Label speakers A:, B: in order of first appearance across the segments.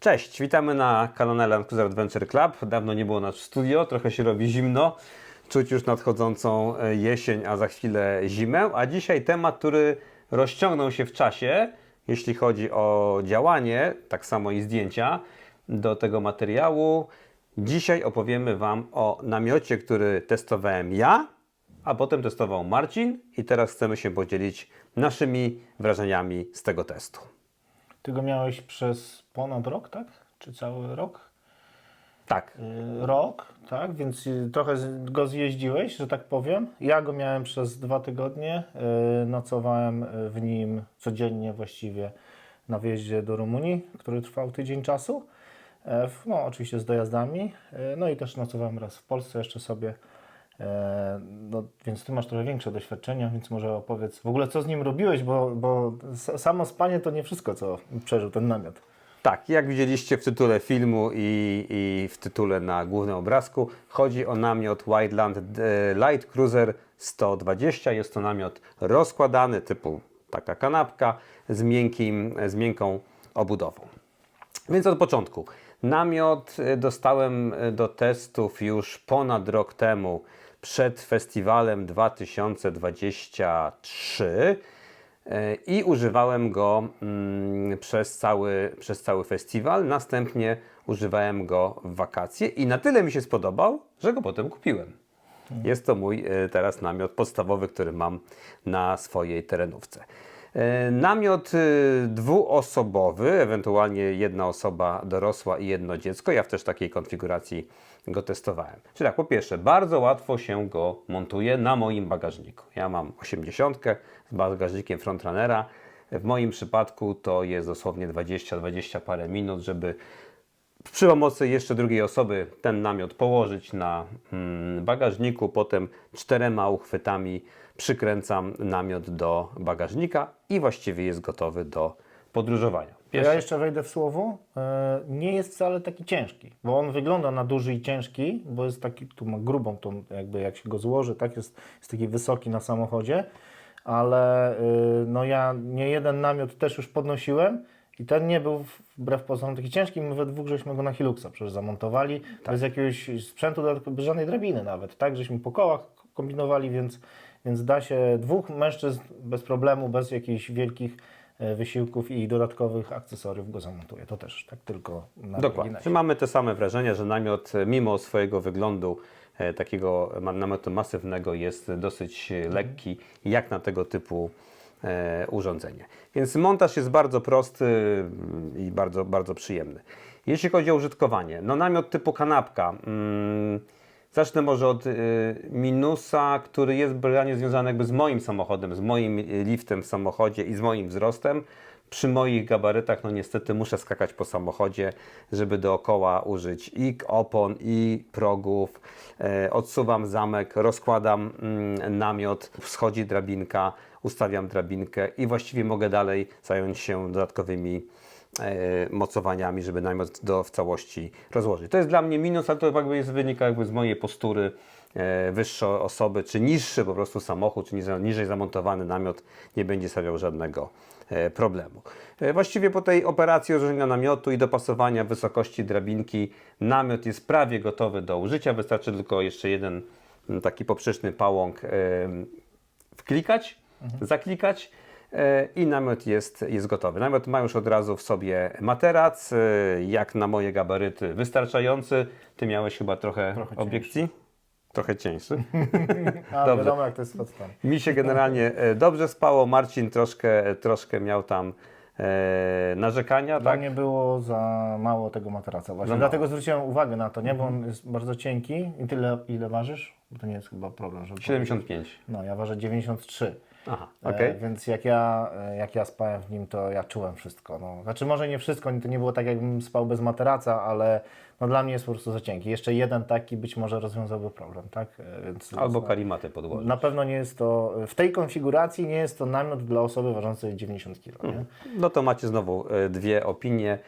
A: Cześć, witamy na kanale Land Cruiser Adventure Club. Dawno nie było nas w studio, trochę się robi zimno. Czuć już nadchodzącą e, jesień, a za chwilę zimę. A dzisiaj temat, który rozciągnął się w czasie, jeśli chodzi o działanie, tak samo i zdjęcia do tego materiału. Dzisiaj opowiemy Wam o namiocie, który testowałem ja, a potem testował Marcin i teraz chcemy się podzielić naszymi wrażeniami z tego testu.
B: Ty go miałeś przez ponad rok, tak? Czy cały rok?
A: Tak,
B: Y, Rok, tak? Więc y, trochę go zjeździłeś, że tak powiem. Ja go miałem przez dwa tygodnie. y, Nocowałem w nim codziennie właściwie na wjeździe do Rumunii, który trwał tydzień czasu. E, No, oczywiście z dojazdami. E, No i też nocowałem raz w Polsce jeszcze sobie. E, No, więc ty masz trochę większe doświadczenia, więc może opowiedz w ogóle, co z nim robiłeś, bo, bo samo spanie to nie wszystko, co przeżył ten namiot.
A: Tak, jak widzieliście w tytule filmu i, i w tytule na głównym obrazku, chodzi o namiot Wildland e, Light Cruiser 120. Jest to namiot rozkładany, typu taka kanapka z, miękkim, z miękką obudową. Więc od początku. Namiot e, dostałem do testów już ponad rok temu, przed festiwalem 2023 e, i używałem go mm, przez, cały, przez cały festiwal. Następnie używałem go w wakacje i na tyle mi się spodobał, że go potem kupiłem. Jest to mój e, teraz namiot podstawowy, który mam na swojej terenówce. E, Namiot dwuosobowy, ewentualnie jedna osoba dorosła i jedno dziecko. Ja w też takiej konfiguracji go testowałem. Czyli tak, po pierwsze, bardzo łatwo się go montuje na moim bagażniku. Ja mam 80 z bagażnikiem Frontrunnera. W moim przypadku to jest dosłownie 20-20 parę minut, żeby przy pomocy jeszcze drugiej osoby ten namiot położyć na mm, bagażniku, potem czterema uchwytami przykręcam namiot do bagażnika i właściwie jest gotowy do podróżowania.
B: Ja jeszcze wejdę w słowo. E, Nie jest wcale taki ciężki, bo on wygląda na duży i ciężki, bo jest taki, tu ma grubą tą, jakby jak się go złoży, tak, jest, jest taki wysoki na samochodzie, ale y, no ja nie jeden namiot też już podnosiłem i ten nie był wbrew pozorom taki ciężki, my we dwóch żeśmy go na Hiluxa przecież zamontowali, bez jakiegoś sprzętu, bez żadnej drabiny nawet, tak, żeśmy po kołach kombinowali, więc, więc da się dwóch mężczyzn bez problemu, bez jakichś wielkich wysiłków i dodatkowych akcesoriów go zamontuje. To też tak tylko na
A: Dokładnie. Czy mamy te same wrażenia, że namiot e, mimo swojego wyglądu e, takiego namiotu masywnego jest dosyć e, lekki, jak na tego typu e, urządzenie. Więc montaż jest bardzo prosty mm, i bardzo, bardzo przyjemny. Jeśli chodzi o użytkowanie, no namiot typu kanapka. Mm, Zacznę może od y, minusa, który jest realnie związany jakby z moim samochodem, z moim y, liftem w samochodzie i z moim wzrostem. Przy moich gabarytach, no niestety muszę skakać po samochodzie, żeby dookoła użyć i opon, i progów. E, odsuwam zamek, rozkładam mm, namiot, schodzi drabinka, ustawiam drabinkę i właściwie mogę dalej zająć się dodatkowymi mocowaniami, żeby namiot do, w całości rozłożyć. To jest dla mnie minus, ale to jakby jest wynika jakby z mojej postury e, wyższe osoby, czy niższy po prostu samochód, czy niżej, zamontowany namiot nie będzie stawiał żadnego e, problemu. E, właściwie po tej operacji rozłożenia namiotu i dopasowania wysokości drabinki namiot jest prawie gotowy do użycia. Wystarczy tylko jeszcze jeden taki poprzeczny pałąk e, wklikać, zaklikać e, i namiot jest, jest gotowy. Namiot ma już od razu w sobie materac, e, jak na moje gabaryty wystarczający. Ty miałeś chyba trochę,
B: Trochę
A: obiekcji? Trochę cieńszy.
B: A
A: Dobrze.
B: wiadomo jak to jest facetami.
A: Mi się generalnie e, dobrze spało. Marcin troszkę, troszkę miał tam e, narzekania,
B: Dla
A: tak?
B: mnie było za mało tego materaca właśnie.
A: Mało.
B: Dlatego zwróciłem uwagę na to, nie? Bo on jest bardzo cienki. I tyle, ile ważysz? Bo to nie jest chyba problem, żeby
A: 75.
B: No, ja ważę 93.
A: Aha,
B: E,
A: okej.
B: więc jak ja, e, jak ja spałem w nim, to ja czułem wszystko. No. Znaczy może nie wszystko, to nie było tak jakbym spał bez materaca, ale no, dla mnie jest po prostu za cienki. Jeszcze jeden taki być może rozwiązałby problem, tak? E, Więc,
A: Albo
B: no,
A: karimatę podłożyć.
B: Na pewno nie jest to, w tej konfiguracji nie jest to namiot dla osoby ważącej 90 kg. Nie?
A: No to macie znowu dwie opinie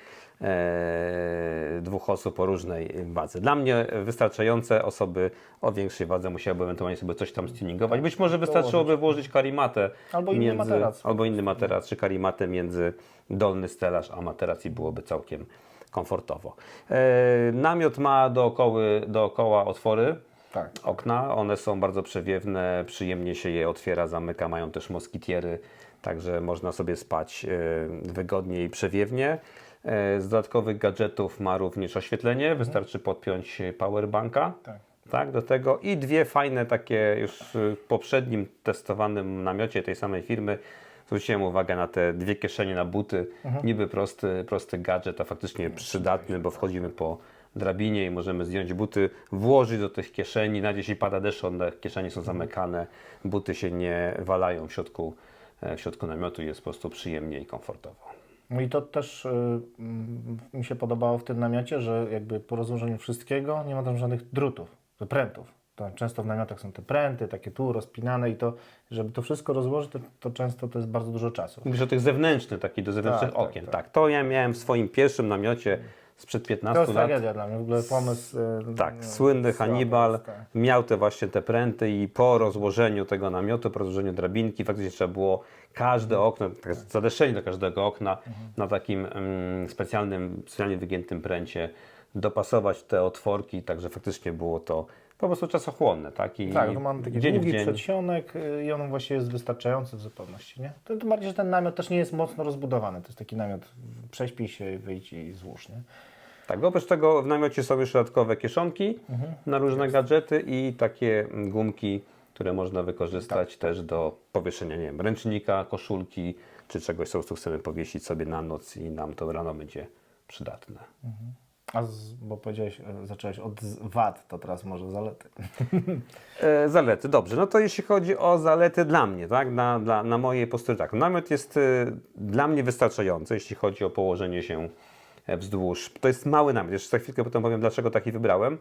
A: dwóch osób o różnej wadze. Dla mnie wystarczające osoby o większej wadze musiałyby ewentualnie sobie coś tam stuningować. Być może wystarczyłoby włożyć karimatę
B: Albo inny materac.
A: albo inny materac, czy karimatę między dolny stelaż a materac i byłoby całkiem, komfortowo. E, namiot ma dookoła, dookoła otwory,
B: Tak.
A: okna, one są bardzo przewiewne, przyjemnie się je otwiera, zamyka, mają też moskitiery, także można sobie spać e, wygodnie i przewiewnie. E, Z dodatkowych gadżetów ma również oświetlenie, wystarczy podpiąć powerbanka.
B: Tak.
A: Tak, do tego i dwie fajne takie już w poprzednim testowanym namiocie tej samej firmy zwróciłem uwagę na te dwie kieszenie na buty. Niby prosty, prosty gadżet, a faktycznie przydatny, bo wchodzimy po drabinie i możemy zdjąć buty, włożyć do tych kieszeni. Na jeśli pada deszcz, one kieszenie są zamykane, buty się nie walają w środku, e, w środku namiotu, jest po prostu przyjemnie i komfortowo.
B: No i to też y, mm, mi się podobało w tym namiocie, że jakby po rozłożeniu wszystkiego nie ma tam żadnych drutów, prętów. To często w namiotach są te pręty, takie tu rozpinane i to, żeby to wszystko rozłożyć, to, to często to jest bardzo dużo czasu.
A: Mówisz o tych zewnętrznych, takich do zewnętrznych
B: Tak, tak,
A: okien. Tak,
B: tak.
A: to ja miałem w swoim pierwszym namiocie sprzed 15
B: To jest
A: lat.
B: tragedia dla mnie, w ogóle pomysł. y,
A: Tak,
B: y,
A: słynny Hannibal
B: tak.
A: miał te właśnie te pręty i po rozłożeniu tego namiotu, po rozłożeniu drabinki, faktycznie trzeba było każde okno, tak zadeszenie do każdego okna na takim mm, specjalnym, specjalnie wygiętym pręcie dopasować te otworki, także faktycznie było to po prostu czasochłonne, tak? I
B: Tak, to mam taki
A: dzień
B: długi przedsionek y, i on właśnie jest wystarczający w zupełności, nie? To, to bardziej, że ten namiot też nie jest mocno rozbudowany. To jest taki namiot, prześpij się, wyjdź i złóż, nie?
A: Tak, oprócz tego w namiocie są jeszcze dodatkowe kieszonki
B: Mhm.
A: na różne gadżety i takie mm, gumki, które można wykorzystać
B: Tak,
A: też do powieszenia, nie wiem, ręcznika, koszulki, czy czegoś, co chcemy powiesić sobie na noc i nam to rano będzie przydatne.
B: A z, bo powiedziałeś, e, zacząłeś od wad, to teraz może zalety.
A: E, zalety, dobrze. No to jeśli chodzi o zalety dla mnie, tak? Na, dla, na mojej postury, tak. Namiot jest e, dla mnie wystarczający, jeśli chodzi o położenie się e, wzdłuż. To jest mały namiot. Jeszcze za chwilkę potem powiem, dlaczego taki wybrałem,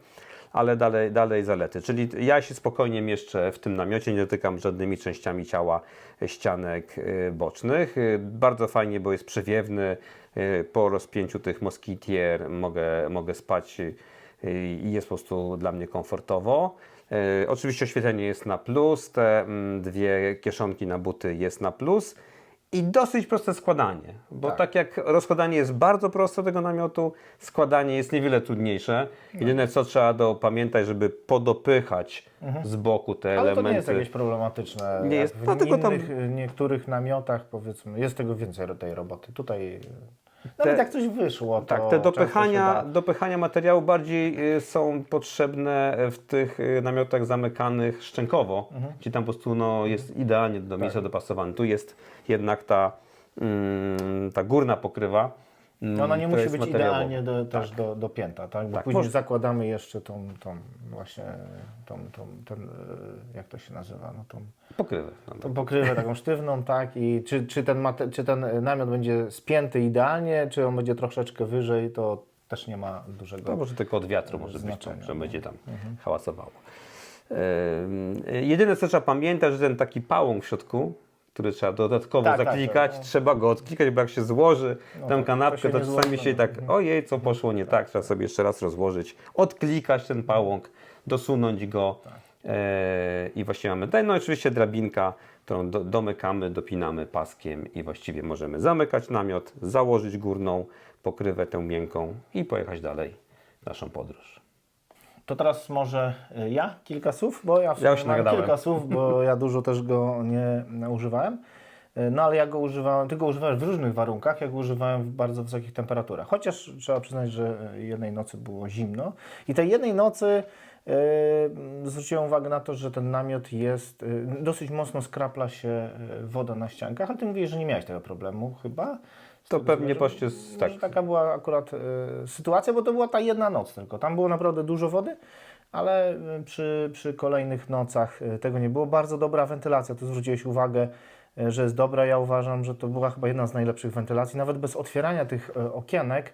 A: ale dalej, dalej zalety. Czyli ja się spokojnie mieszczę w tym namiocie, nie dotykam żadnymi częściami ciała e, ścianek e, bocznych. E, Bardzo fajnie, bo jest przewiewny. Po rozpięciu tych moskitier mogę, mogę spać i jest po prostu dla mnie komfortowo. Oczywiście oświetlenie jest na plus, te mm, dwie kieszonki na buty jest na plus i dosyć proste składanie, bo tak,
B: Tak.
A: jak rozkładanie jest bardzo proste tego namiotu, składanie jest niewiele trudniejsze. Jedyne co trzeba do, pamiętać, żeby podopychać z boku te
B: Mhm. Ale to
A: elementy.
B: nie jest jakieś problematyczne.
A: Nie jest,
B: w
A: no tam-
B: innych, y, niektórych namiotach powiedzmy, jest tego więcej tej roboty. Tutaj nawet jak coś wyszło,
A: Tak, te dopychania, dopychania materiału bardziej y, są potrzebne w tych y, namiotach zamykanych szczękowo,
B: Mhm.
A: gdzie tam po prostu no, jest idealnie do
B: Tak.
A: miejsca dopasowany. Tu jest jednak ta, mm, ta górna pokrywa. Mm,
B: Ona nie
A: która
B: musi
A: jest
B: być
A: materiałowa.
B: idealnie do, też do, dopięta, tak? Bo
A: Tak,
B: później
A: może-
B: zakładamy jeszcze tą, tą właśnie, tą, tą, ten, y, jak to się nazywa, no tą,
A: Pokrywę. No,
B: tą pokrywę taką sztywną, tak? I czy, czy, ten mate, czy ten namiot będzie spięty idealnie, czy on będzie troszeczkę wyżej, to też nie ma dużego...
A: To może tylko od wiatru może być, to, że
B: no.
A: będzie tam hałasowało. Ym, Jedyne co trzeba pamiętać, że ten taki pałąk w środku, który trzeba dodatkowo
B: Tak, tak,
A: zaklikać,
B: tak,
A: trzeba go odklikać, bo jak się złoży
B: No,
A: tę
B: to-
A: kanapkę,
B: to
A: to, czasami
B: złoży,
A: się
B: no.
A: tak, ojej, co poszło nie tak, trzeba sobie jeszcze raz rozłożyć, odklikać ten pałąk, dosunąć go
B: Tak.
A: e, i właściwie mamy tutaj, no oczywiście drabinka, którą do, domykamy, dopinamy paskiem i właściwie możemy zamykać namiot, założyć górną pokrywę tę miękką i pojechać dalej w naszą podróż.
B: To teraz może y, ja kilka słów, bo ja, w
A: Ja już
B: mam
A: nagadałem.
B: kilka słów, bo ja dużo też go nie nie używałem. Y, No ale ja go używałem, ty go używałeś w różnych warunkach, ja go używałem w bardzo wysokich temperaturach. Chociaż trzeba przyznać, że y, jednej nocy było zimno. I tej jednej nocy y, zwróciłem uwagę na to, że ten namiot jest, y, dosyć mocno skrapla się woda na ściankach, ale ty mówisz, że nie miałeś tego problemu chyba.
A: To pewnie właśnie z- tak.
B: taka była akurat y, sytuacja, bo to była ta jedna noc tylko. Tam było naprawdę dużo wody, ale y, przy, przy kolejnych nocach y, tego nie było. Bardzo dobra wentylacja, tu zwróciłeś uwagę, y, że jest dobra. Ja uważam, że to była chyba jedna z najlepszych wentylacji. Nawet bez otwierania tych y, okienek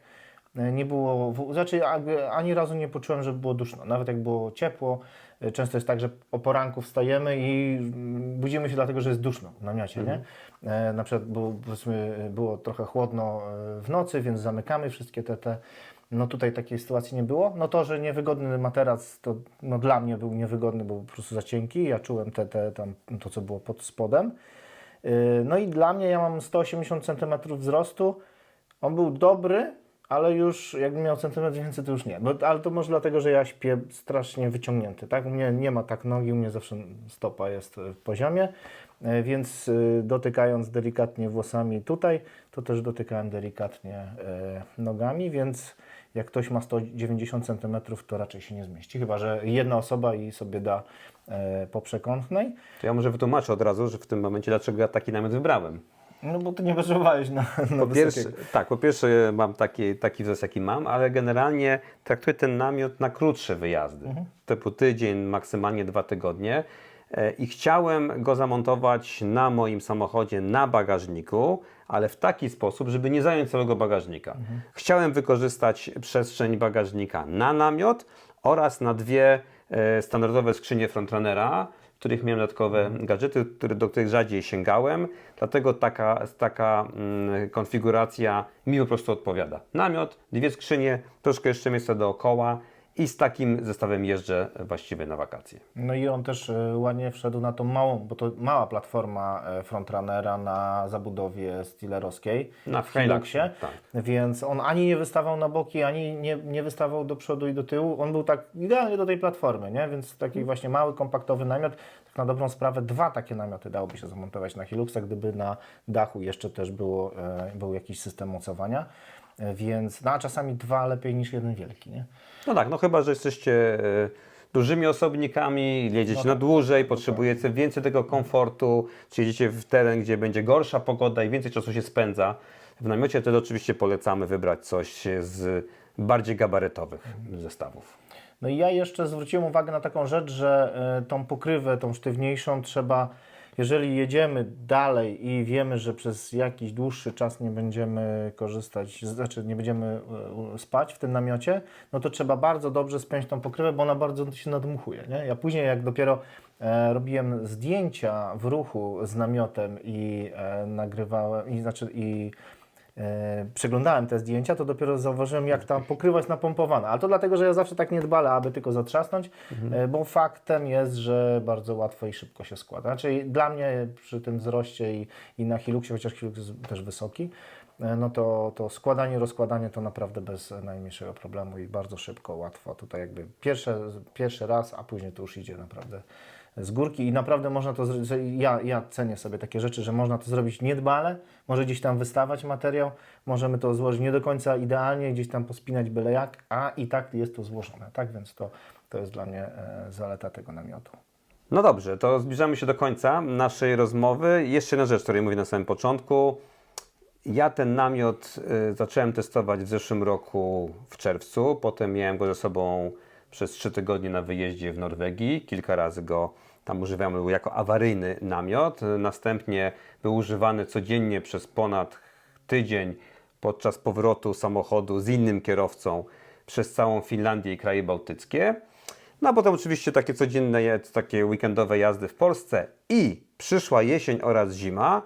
B: nie było, znaczy ani razu nie poczułem, że było duszno. Nawet jak było ciepło, y, często jest tak, że o poranku wstajemy i mm, budzimy się dlatego, że jest duszno w namiocie, nie? E, Na przykład było, powiedzmy, było trochę chłodno e, w nocy, więc zamykamy wszystkie te, te no tutaj takiej sytuacji nie było. No to, że niewygodny materac, to no dla mnie był niewygodny, bo był po prostu za cienki. Ja czułem te, te, tam, to, co było pod spodem. No i dla mnie, ja mam 180 cm wzrostu. On był dobry, ale już jakbym miał centymetr więcej, to już nie. Bo, ale to może dlatego, że ja śpię strasznie wyciągnięty, tak? U mnie nie ma tak nogi, u mnie zawsze stopa jest w poziomie, e, więc y, dotykając delikatnie włosami tutaj, to też dotykałem delikatnie e, nogami, więc jak ktoś ma 190 cm, to raczej się nie zmieści, chyba że jedna osoba i sobie da e, po przekątnej.
A: To ja może wytłumaczę od razu, że w tym momencie dlaczego ja taki namiot wybrałem.
B: No bo ty nie potrzebowałeś na, na
A: Po pierwsze, tak, po pierwsze mam taki, taki wzrost, jaki mam, ale generalnie traktuję ten namiot na krótsze wyjazdy, typu tydzień, maksymalnie dwa tygodnie. E, I chciałem go zamontować na moim samochodzie na bagażniku, ale w taki sposób, żeby nie zająć całego bagażnika. Chciałem wykorzystać przestrzeń bagażnika na namiot oraz na dwie e, standardowe skrzynie frontrunnera, których miałem dodatkowe gadżety, które, do których rzadziej sięgałem, dlatego taka, taka mm, konfiguracja mi po prostu odpowiada. Namiot, dwie skrzynie, troszkę jeszcze miejsca dookoła i z takim zestawem jeżdżę właściwie na wakacje.
B: No i on też e, ładnie wszedł na tą małą, bo to mała platforma e, frontrunnera na zabudowie steelerowskiej
A: Na
B: w Hiluxie,
A: tak.
B: więc on ani nie wystawał na boki, ani nie, nie wystawał do przodu i do tyłu. On był tak idealnie do tej platformy, nie? więc taki właśnie mały, kompaktowy namiot. Tak na dobrą sprawę dwa takie namioty dałoby się zamontować na Hiluxa, gdyby na dachu jeszcze też było, e, był jakiś system mocowania. Więc, no a czasami dwa lepiej niż jeden wielki, nie?
A: No tak, no chyba, że jesteście e, dużymi osobnikami, jedziecie na dłużej, potrzebujecie więcej tego komfortu, czy jedziecie w teren, gdzie będzie gorsza pogoda i więcej czasu się spędza w namiocie, wtedy oczywiście polecamy wybrać coś z bardziej gabarytowych zestawów.
B: No i ja jeszcze zwróciłem uwagę na taką rzecz, że e, tą pokrywę, tą sztywniejszą trzeba, jeżeli jedziemy dalej i wiemy, że przez jakiś dłuższy czas nie będziemy korzystać, znaczy nie będziemy e, spać w tym namiocie, no to trzeba bardzo dobrze spiąć tą pokrywę, bo ona bardzo się nadmuchuje. Nie? Ja później jak dopiero e, robiłem zdjęcia w ruchu z namiotem i e, nagrywałem, i, znaczy i przeglądałem te zdjęcia, to dopiero zauważyłem, jak ta pokrywa jest napompowana. Ale to dlatego, że ja zawsze tak nie dbale, aby tylko zatrzasnąć, e, bo faktem jest, że bardzo łatwo i szybko się składa. Znaczy dla mnie przy tym wzroście i, i na Hiluxie, chociaż Hilux jest też wysoki, e, no to, to składanie, rozkładanie to naprawdę bez najmniejszego problemu i bardzo szybko, łatwo. Tutaj jakby pierwsze, pierwszy raz, a później to już idzie naprawdę z górki i naprawdę można to zrobić. Ja, ja cenię sobie takie rzeczy, że można to zrobić niedbale, może gdzieś tam wystawać materiał, możemy to złożyć nie do końca idealnie, gdzieś tam pospinać byle jak, a i tak jest to złożone. Tak więc to, to jest dla mnie e, zaleta tego namiotu.
A: No dobrze, to zbliżamy się do końca naszej rozmowy. Jeszcze jedna rzecz, której mówię na samym początku. Ja ten namiot y, zacząłem testować w zeszłym roku w czerwcu. Potem miałem go ze sobą przez trzy tygodnie na wyjeździe w Norwegii. Kilka razy go tam używałem był jako awaryjny namiot. Następnie był używany codziennie przez ponad tydzień podczas powrotu samochodu z innym kierowcą przez całą Finlandię i kraje bałtyckie. No a potem oczywiście takie codzienne, takie weekendowe jazdy w Polsce i przyszła jesień oraz zima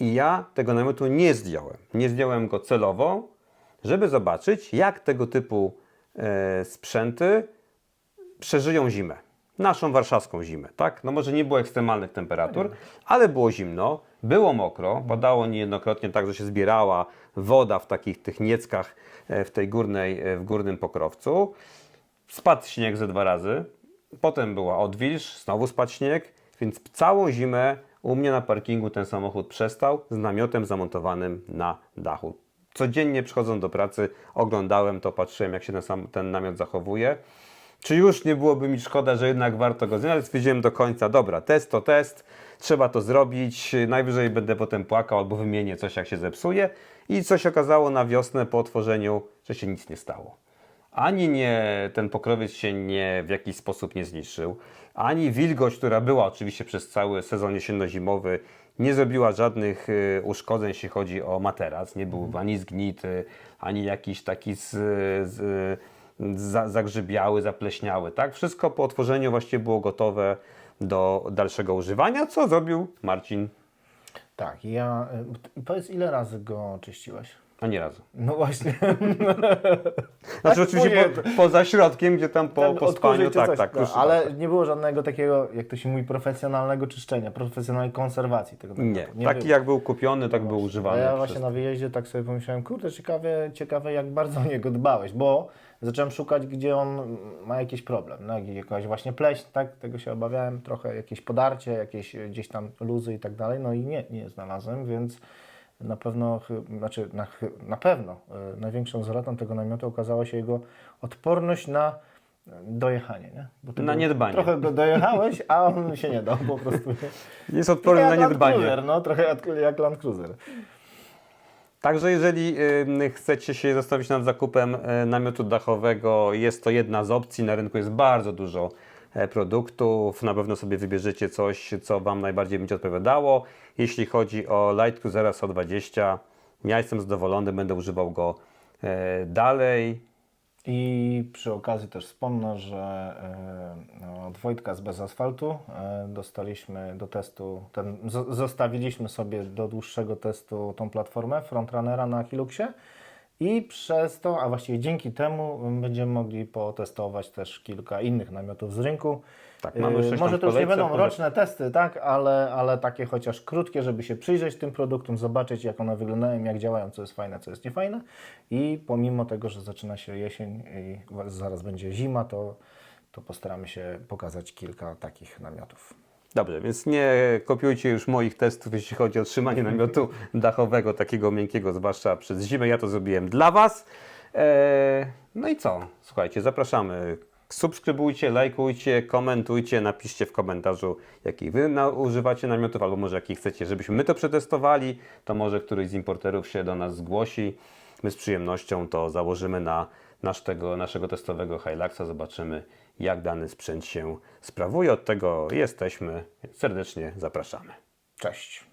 A: i ja tego namiotu nie zdjąłem. Nie zdjąłem go celowo, żeby zobaczyć jak tego typu e, sprzęty przeżyją zimę. Naszą warszawską zimę, tak? No może nie było ekstremalnych temperatur, ale było zimno, było mokro, padało niejednokrotnie tak, że się zbierała woda w takich tych nieckach e, w tej górnej, e, w górnym pokrowcu. Spadł śnieg ze dwa razy, potem była odwilż, znowu spadł śnieg, więc całą zimę u mnie na parkingu ten samochód przestał z namiotem zamontowanym na dachu. Codziennie przychodząc do pracy oglądałem to, patrzyłem jak się ten, sam, ten namiot zachowuje. Czy już nie byłoby mi szkoda, że jednak warto go zdjąć, ale stwierdziłem do końca, dobra, test to test, trzeba to zrobić, najwyżej będę potem płakał albo wymienię coś jak się zepsuje. I coś okazało na wiosnę po otworzeniu, że się nic nie stało. Ani nie, ten pokrowiec się nie, w jakiś sposób nie zniszczył, ani wilgoć, która była oczywiście przez cały sezon jesienno-zimowy, nie zrobiła żadnych y, uszkodzeń, jeśli chodzi o materac. Nie był ani zgnity, ani jakiś taki z, z, za, zagrzybiały, zapleśniały. Tak? Wszystko po otworzeniu właściwie było gotowe do dalszego używania, co zrobił Marcin.
B: Tak, ja. Powiedz, ile razy go czyściłeś?
A: Ani razu.
B: No właśnie.
A: Znaczy oczywiście po, poza środkiem, gdzie tam po, po spaniu, tak,
B: coś,
A: tak.
B: no, ale nie było żadnego takiego, jak to się mówi, profesjonalnego czyszczenia, profesjonalnej konserwacji tego
A: Nie,
B: tematu.
A: taki
B: było.
A: jak był kupiony, tak był
B: A
A: używany.
B: ja
A: przez-
B: właśnie na wyjeździe tak sobie pomyślałem, kurde, ciekawe, ciekawe jak bardzo o niego dbałeś, bo zacząłem szukać, gdzie on ma jakiś problem, no, jak- jakaś właśnie pleśń, tak, tego się obawiałem, trochę jakieś podarcie, jakieś gdzieś tam luzy i tak dalej, no i nie, nie znalazłem, więc na pewno, znaczy na, na pewno e, największą zaletą tego namiotu okazała się jego odporność na e, dojechanie, nie? Bo ty
A: Na niedbanie.
B: Trochę go dojechałeś, a on się nie dał po prostu.
A: Jest odporny na niedbanie.
B: Cruiser, no, trochę jak, jak Land Cruiser.
A: Także jeżeli y, chcecie się zastanowić nad zakupem y, namiotu dachowego, jest to jedna z opcji. Na rynku jest bardzo dużo e, produktów. Na pewno sobie wybierzecie coś, co Wam najbardziej będzie odpowiadało. Jeśli chodzi o Light Cruisera 120, ja jestem zadowolony, będę używał go e, dalej.
B: I przy okazji też wspomnę, że e, no, od Wojtka z Bez Asfaltu e, dostaliśmy do testu, ten, zostawiliśmy sobie do dłuższego testu tą platformę Frontrunnera na Hiluxie i przez to, a właściwie dzięki temu będziemy mogli potestować też kilka innych namiotów z rynku.
A: Tak, tam
B: Może to już nie będą roczne testy, tak, ale, ale takie chociaż krótkie, żeby się przyjrzeć tym produktom, zobaczyć jak one wyglądają, jak działają, co jest fajne, co jest niefajne. I pomimo tego, że zaczyna się jesień i zaraz będzie zima, to, to postaramy się pokazać kilka takich namiotów.
A: Dobrze, więc nie kopiujcie już moich testów, jeśli chodzi o trzymanie namiotu dachowego, takiego miękkiego, zwłaszcza przez zimę. Ja to zrobiłem dla Was. Eee, no i co? Słuchajcie, zapraszamy. Subskrybujcie, lajkujcie, komentujcie, napiszcie w komentarzu, jaki Wy na, używacie namiotów, albo może jaki chcecie, żebyśmy my to przetestowali. To może któryś z importerów się do nas zgłosi. My z przyjemnością to założymy na nasz tego, naszego testowego Hiluxa, zobaczymy jak dany sprzęt się sprawuje. Od tego jesteśmy, serdecznie zapraszamy.
B: Cześć!